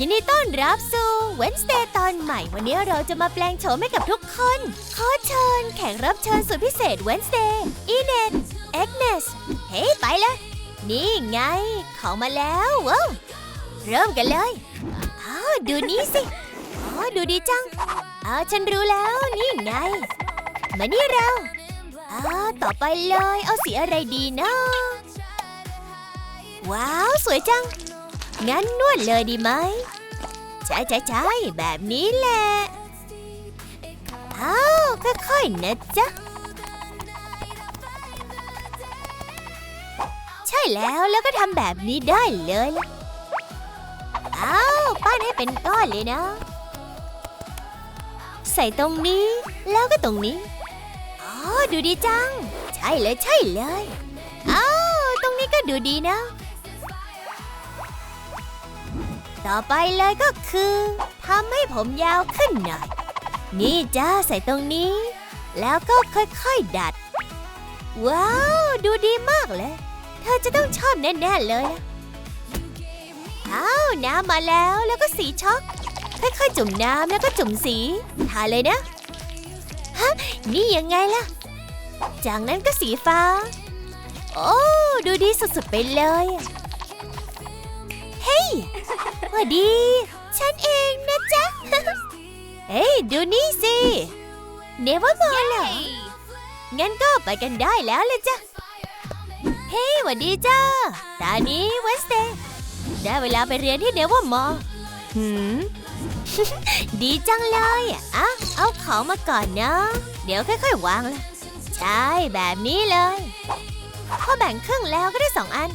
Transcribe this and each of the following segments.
ยินดีต้อนรับสู่ Wednesday ตอนใหม่ วันนี้เราจะมาแปลงโฉมให้กับทุกคน ขอเชิญแขกรับเชิญสุดพิเศษ Wednesday อีเนตเอ็กเนส เฮ้ยไปเลยนี่ไง ของมาแล้วว้าวเริ่มกันเลยอ้าวดูนี่สิอ๋อดูดีจังอ้าวฉันรู้แล้วนี่ไง มานี่เราอ้าวต่อไปเลย เอาสีอะไรดีนะว้าว สวยจัง งั้นนวดเลยดีไหมใช่ใช่ใช่แบบนี้แหละอ้าวค่อยๆนะจ๊ะ ใช่แล้วแล้วก็ทำแบบนี้ได้เลยล่ะอ้าวปั้นให้เป็นก้อนเลยนะ ใส่ตรงนี้แล้วก็ตรงนี้ อ๋อ ดูดีจัง ใช่เลยใช่เลยอ้าวตรงนี้ก็ดูดีนะ ต่อไปเลยก็คือทำให้ผมยาวขึ้นหน่อย นี่จ้าใส่ตรงนี้ แล้วก็ค่อยๆดัด ว้าว ดูดีมากเลย เธอจะต้องชอบแน่ๆเลยอ้าวน้ำมาแล้วแล้วก็สีช็อก ค่อยๆ จุ่มน้ำแล้วก็จุ่มสี ทาเลยนะฮะนี่ยังไงล่ะ จากนั้นก็สีฟ้า โอ้ ดูดีสุดๆไปเลย เฮ้ย สวัสดี ฉันเองนะจ๊ะเฮ้ยดูนี่สิ เนวมอเหรองั้นก็ไปกันได้แล้วเลยจ้ะ เฮ้ยสวัสดีจ้าตอนนี้เวสเดย์ได้เวลาไปเรียนที่เนวมอหืม ดีจังเลยอะอะเอาของมาก่อนนะ เดี๋ยวค่อยๆวางเลยใช่แบบนี้เลย พอแบ่งครึ่งแล้วก็ได้สองอัน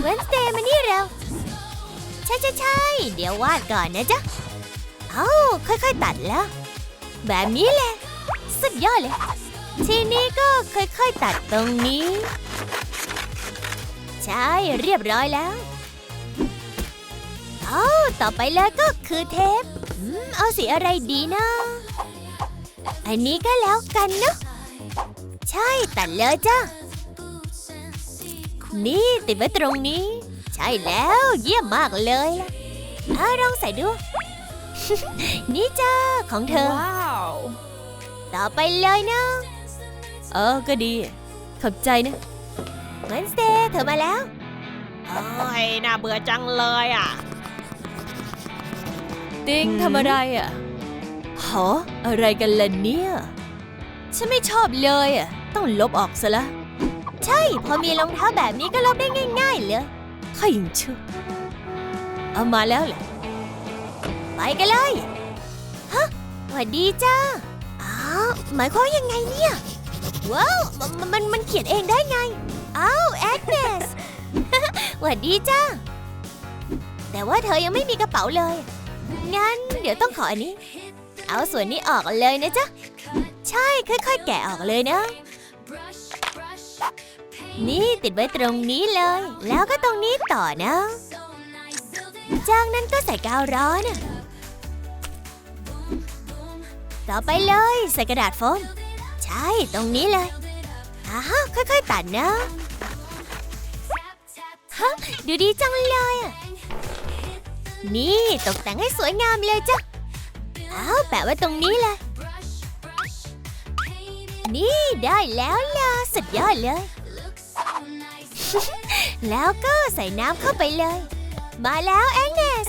เวนสเดย์มานี่เร็ว ใช่ใช่ใช่เดี๋ยววาดก่อนนะจ๊ะ เอ้า ค่อยๆตัดแล้ว แบบนี้แหละ สุดยอดเลย ทีนี้ก็ค่อยๆตัดตรงนี้ ใช่เรียบร้อยแล้ว เอ้า ต่อไปเลยก็คือเทปอืมเอาสีอะไรดีนะอันนี้ก็แล้วกันเนอะใช่ตัดเลยจ้ะนี่ติดไว้ตรงนี้ ใช่แล้วเยี่ยมมากเลยล่ะเอาลองใส่ดู นี่จ้าของเธอว้าวต่อไปเลยนะ เออก็ดี ขอบใจนะเวนสเดย์เธอมาแล้วเอ้ยน่าเบื่อจังเลยอะ ติงทำอะไรอะหออะไรกันล่ะเนี่ย ฉันไม่ชอบเลยอะ ต้องลบออกซะละ ใช่ พอมีรองเท้าแบบนี้ก็ลบได้ง่าย ๆ เลย ข้ายังเชื่อ เอามาแล้วแหละ ไปกันเลย ฮะสวัสดีจ้าอ้าวหมายความว่ายังไงเนี่ย ว้าวมันมันมันเขียนเองได้ไง อ้าวแอดเนส สวัสดีจ้า แต่ว่าเธอยังไม่มีกระเป๋าเลย งั้นเดี๋ยวต้องขออันนี้ เอาส่วนนี้ออกเลยนะจ๊ะ ใช่ค่อยๆ แกะออกเลยนะ นี่ติดไว้ตรงนี้เลย แล้วก็ตรงนี้ต่อนะ จากนั้นก็ใส่กาวร้อนอะต่อไปเลยใส่กระดาษโฟม ใช่ตรงนี้เลยอ้าวค่อยๆตัดนะฮะดูดีจังเลยอะนี่ตกแต่งให้สวยงามเลยจ้ะอ้าวแปะไว้ตรงนี้เลย นี่ได้แล้วล่ะสุดยอดเลย แล้วก็ใส่น้ำเข้าไปเลย มาแล้วแองเนส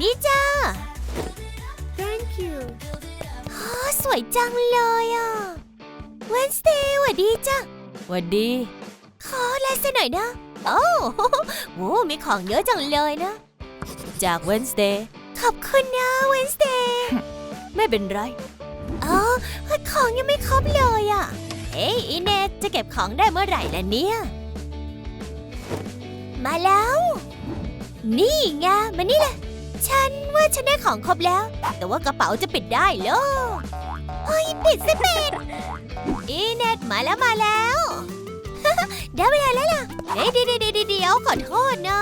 นี่จ้า thank you อ๋อสวยจังเลยอะเวนสเดย์หวัดดีจ้ะหวัดดี ขอลายเซ็นหน่อยนะ โอ้โหโหมีของเยอะจังเลยนะ จาก Wednesday ขอบคุณนะ Wednesday ไม่เป็นไร อ๋อ ของยังไม่ครบเลยอะ เอ้ยอีเนตจะเก็บของได้เมื่อไหร่ล่ะเนี่ย มาแล้ว นี่ไงมานี่แหละฉันว่าฉันได้ของครบแล้ว แต่ว่ากระเป๋าจะปิดได้เหรอเฮ้ยปิดสิปิดอีเนตมาแล้วมาแล้ว ได้เวลาแล้วล่ะเฮ้ยเดี๋ยวเดี๋ยวเดี๋ยวเดี๋ยวขอโทษนะ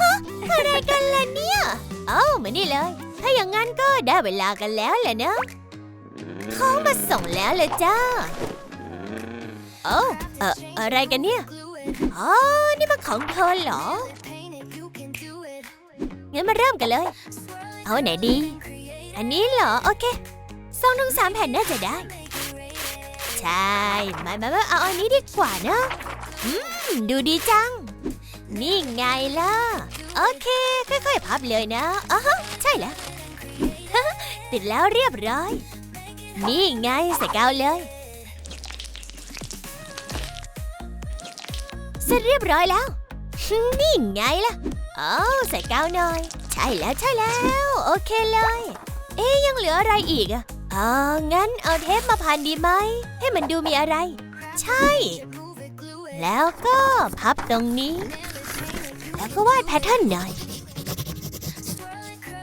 ฮะอะไรกันล่ะเนี่ยเอ้ามานี่เลย ถ้าอย่างงั้นก็ได้เวลากันแล้วแหละนะของมาส่งแล้วเลยจ้า เอ้เอ่ออะไรกันเนี่ย อ๋อ นี่มันของเธอเหรอ งั้นมาเริ่มกันเลย เอาไหนดี อันนี้เหรอ โอเคสองถึงสามแผ่นน่าจะได้ ใช่ไม่ไม่ไม่เอาอันนี้ดีกว่านะอืม ดูดีจัง นี่ไงล่ะ โอเค ค่อยๆ พับเลยนะอ๋อใช่แล้ว ติดแล้วเรียบร้อย นี่ไงใส่กาวเลย เร็จเรียบร้อยแล้ว นี่ไงล่ะเอาใส่กาวหน่อย ใช่แล้วใช่แล้ว โอเคเลย เอ๊ยยังเหลืออะไรอีกอะอ๋องั้นเอาเทปมาพันดีไหม ให้มันดูมีอะไร ใช่ แล้วก็พับตรงนี้ แล้วก็วาดแพทเทิร์นหน่อย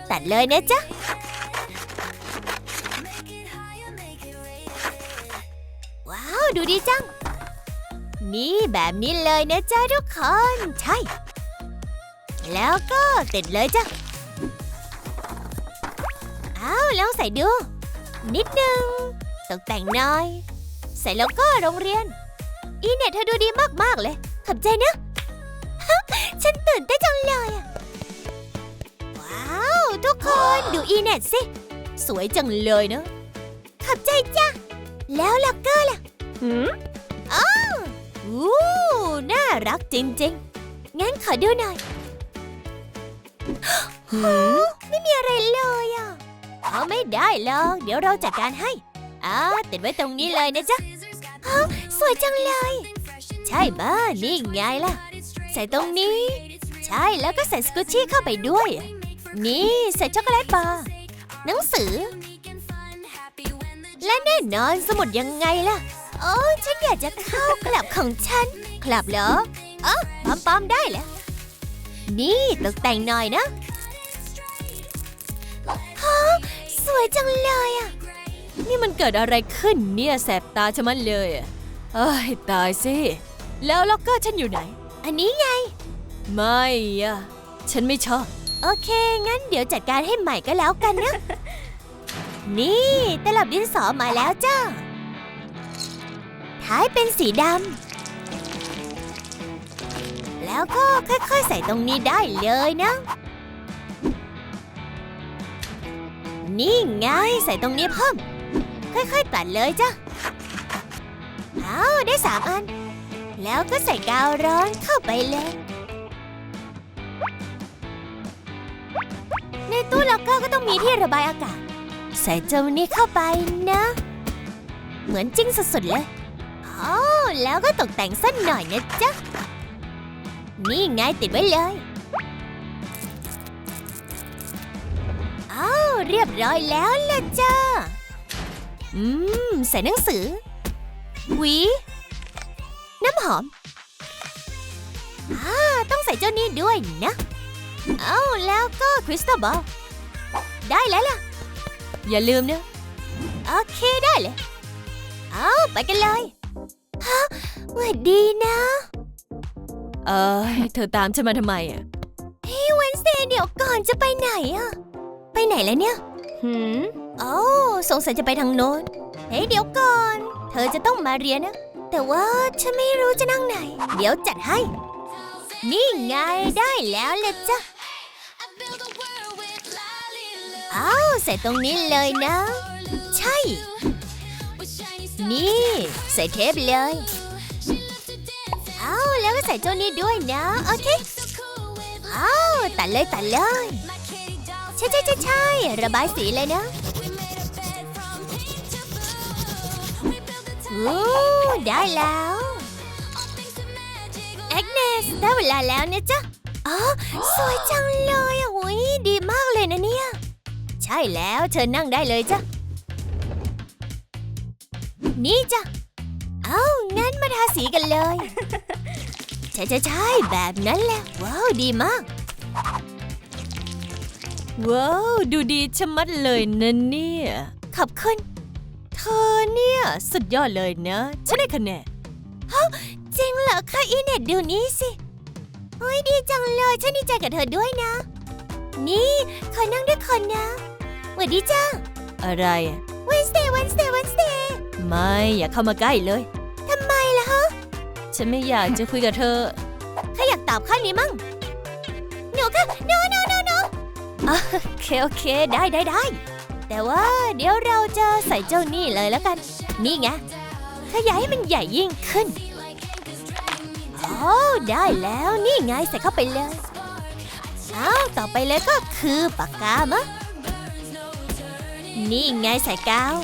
ตัดเลยนะจ๊ะว้าว ดูดีจัง นี่แบบนี้เลยนะจ๊ะทุกคน ใช่ แล้วก็ติดเลยจ้ะเอาลองใส่ดู นิดนึง ตกแต่งหน่อย ใส่โลโก้โรงเรียน อีเน็ตเธอดูดีมากๆเลย ขอบใจนะฉันตื่นเต้นจังเลยอะว้าว ทุกคนดูอีเน็ตสิ สวยจังเลยเนอะขอบใจจ้ะ แล้วล็อกเกอร์ล่ะ หืมอู้ น่ารักจริงๆ งั้นขอดูหน่อยหืมไม่มีอะไรเลยอะเอาไม่ได้หรอกเดี๋ยวเราจัดการให้อ่าติดไว้ตรงนี้เลยนะจ๊ะอ้าวสวยจังเลย ใช่บ้านี่ไงล่ะ ใส่ตรงนี้ ใช่แล้วก็ใส่สกุชชี่เข้าไปด้วย นี่ใส่ช็อกโกแลตบาร์หนังสือ และแน่นอนสมุดยังไงล่ะ โอ้ฉันอยากจะเข้าคลับของฉันคลับเหรออ๋อปอมปอมๆได้เหรอนี่ตกแต่งหน่อยนะฮะสวยจังเลยอะ นี่มันเกิดอะไรขึ้นเนี่ยแสบตาชะมัดเลยอะเอ้ยตายสิ แล้วล็อกเกอร์ฉันอยู่ไหน อันนี้ไง ไม่อะฉันไม่ชอบ โอเค งั้นเดี๋ยวจัดการให้ใหม่ก็แล้วกันนะ นี่ตลับดินสอมาแล้วจ้า ท้ายเป็นสีดำ แล้วก็ค่อยๆใส่ตรงนี้ได้เลยนะ นี่ไงใส่ตรงนี้เพิ่ม ค่อยๆตัดเลยจ้ะ เอาได้สามอัน แล้วก็ใส่กาวร้อนเข้าไปเลย ในตู้ล็อกเกอร์ก็ต้องมีที่ระบายอากาศ ใส่เจ้านี้เข้าไปนะ เหมือนจริงสุดๆเลย อ๋อแล้วก็ตกแต่งสักหน่อยนะจ๊ะ นี่ไงติดไว้เลยอ้าวเรียบร้อยแล้วล่ะจ้า อืม ใส่หนังสือ หวี น้ำหอมอ่าต้องใส่เจ้านี้ด้วยนะ เอาแล้วก็คริสตัลบอล ได้แล้วล่ะ อย่าลืมนะ โอเคได้เลย เอาไปกันเลย ฮะหวัดดีนะ เออเธอตามฉันมาทำไมอะพี่เวนสเดย์เดี๋ยวก่อนจะไปไหนอะไปไหนแล้วเนี่ย หืมโอ้สงสัยจะไปทางโน้น เฮ้ยเดี๋ยวก่อน เธอจะต้องมาเรียนนะ แต่ว่าฉันไม่รู้จะนั่งไหน เดี๋ยวจัดให้ นี่ไงได้แล้วเลยจ้ะอ้าวใส่ตรงนี้เลยนะ ใช่ นี่ ใส่เทปเลย เอาแล้วก็ใส่เจ้านี้ด้วยนะ โอเค เอาตัดเลยตัดเลย ใช่ใช่ใช่ใช่ระบายสีเลยนะอู้ได้แล้วแอกเนสได้เวลาแล้วเนี่ยจ๊ะอ๋อสวยจังเลยอะโอ้ยดีมากเลยนะเนี่ย ใช่แล้วเชิญนั่งได้เลยจ้ะ นี่จ้ะ เอ้างั้นมาทาสีกันเลย ใช่ใช่ใช่แบบนั้นแหละ ว้าว ดีมาก ว้าว ดูดีชะมัดเลยนะเนี่ย ขอบคุณ เธอเนี่ย สุดยอดเลยนะ ฉันได้คะแนนจริงเหรอคะอีเน็ตดูนี่สิเฮ้ยดีจังเลย ฉันดีใจกับเธอด้วยนะ นี่ขอนั่งด้วยคนนะหวัดดีจ้าอะไรอะ Wednesday Wednesday Wednesday ไม่อย่าเข้ามาใกล้เลยทำไมล่ะฮะ ฉันไม่อยากจะคุยกับเธอข้าอยากตอบข้อนี้มั่งหนูค่ะ no no no no อะโอเคโอเคได้ได้ได้ แต่ว่าเดี๋ยวเราจะใส่เจ้านี่เลยแล้วกัน นี่ไงขยายให้มันใหญ่ยิ่งขึ้นโอ้ได้แล้วนี่ไงใส่เข้าไปเลยอ้าวต่อไปเลยก็คือปากกามะ นี่ไงใส่กาว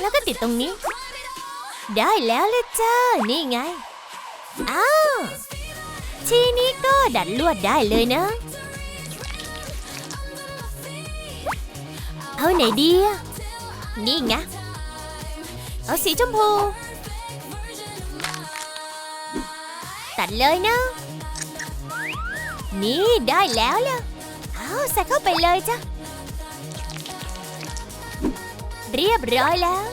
แล้วก็ติดตรงนี้ ได้แล้วเลยจ้า นี่ไง อ้าวทีนี้ก็ดัดลวดได้เลยนะ เอาไหนดี นี่ไง เอาสีชมพู ตัดเลยนะ นี่ได้แล้วล่ะเอาใส่เข้าไปเลยจ้ะ เรียบร้อยแล้ว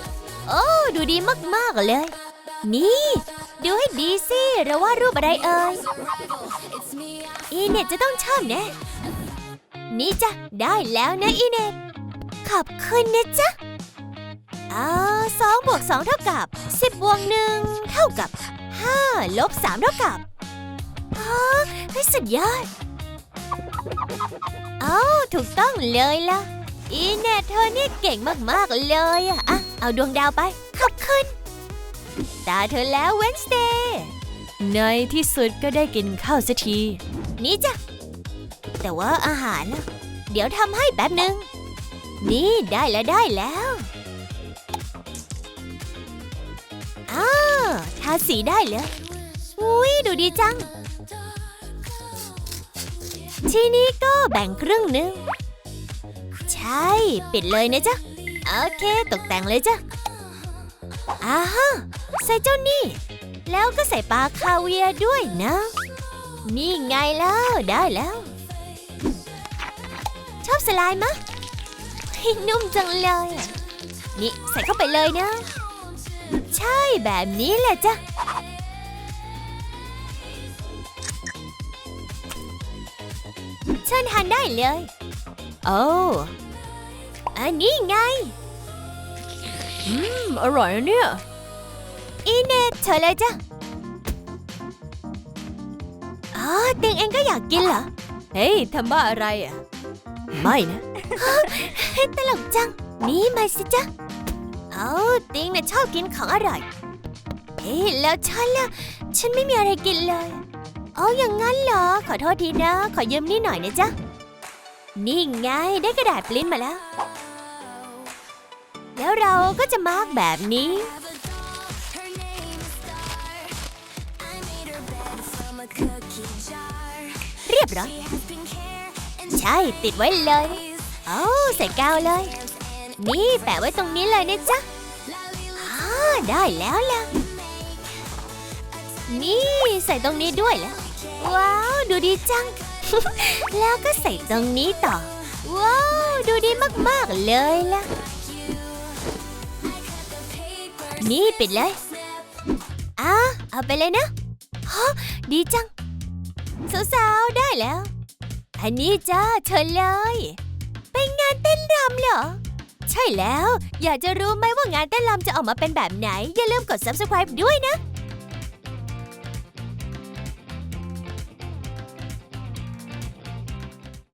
โอ้ดูดีมากๆเลย นี่ ดูให้ดีสิเราว่าดรูปอะไรเอ่ยอีเน็ตจะต้องชอบแน่นี่จ้ะได้แล้วนะอีเน็ตขอบคุณนะจ๊ะอ่าสองบวกสองเท่ากับสิบบวกหนึ่งเท่ากับห้าลบสามเท่ากับอ๋อสุดยอดอ้าถูกต้องเลยล่ะ อีเน็ตเธอนี่เก่งมากๆเลยอะอะเอาดวงดาวไป ขอบคุณ ตาเธอแล้วเวนสเดย์ในที่สุดก็ได้กินข้าวสักที นี่จ้ะ แต่ว่าอาหารน่ะเดี๋ยวทำให้แป๊บหนึ่ง นี่ได้แล้วได้แล้วอ้าวทาสีได้เลยอุ้ยดูดีจัง ทีนี้ก็แบ่งครึ่งหนึ่ง ช่ปิดเลยนะจ๊ะ โอเค ตกแต่งเลยจ้ะอ่าฮะใส่เจ้านี่ แล้วก็ใส่ปลาคาเวียด้วยนะ นี่ไงแล้วได้แล้ว ชอบสไลม์มะนุ่มจังเลย นี่ใส่เข้าไปเลยนะ ใช่แบบนี้แหละจ้ะเชิญทานได้เลย โอ้ อันนี้ไง อืม อร่อยนะเนี่ย อีเนตเธอเลยจ้ะ อ๋อเตียงเองก็อยากกินเหรอ เฮ้ยทำบ้าอะไรอะ ไม่นะ ตลกจัง นี่มาสิจ๊ะ เอาติงน่ะชอบกินของอร่อยเอ๊ะแล้วฉันล่ะ ฉันไม่มีอะไรกินเลยเอาอย่างงั้นเหรอ ขอโทษทีนะ ขอยืมนี่หน่อยนะจ๊ะ นี่ไงได้กระดาษปริ้นมาแล้ว แล้วเราก็จะมาร์กแบบนี้ เรียบร้อย ใช่ติดไว้เลยโอ้ใส่กาวเลย นี่แปะไว้ตรงนี้เลยนะจ๊ะอ่าได้แล้วล่ะ นี่ใส่ตรงนี้ด้วยแล้ว ว้าว ดูดีจัง แล้วก็ใส่ตรงนี้ต่อ ว้าว ดูดีมาก ๆ เลยล่ะ นี่ปิดเลยอ้าเอาไปเลยนะฮะดีจัง สาวๆ ได้แล้ว อันนี้จ้าเชิญเลย ไปงานเต้นรำเหรอ ใช่แล้ว อยากจะรู้ไหมว่างานเต้นรำจะออกมาเป็นแบบไหน อย่าลืมกด subscribe ด้วยนะ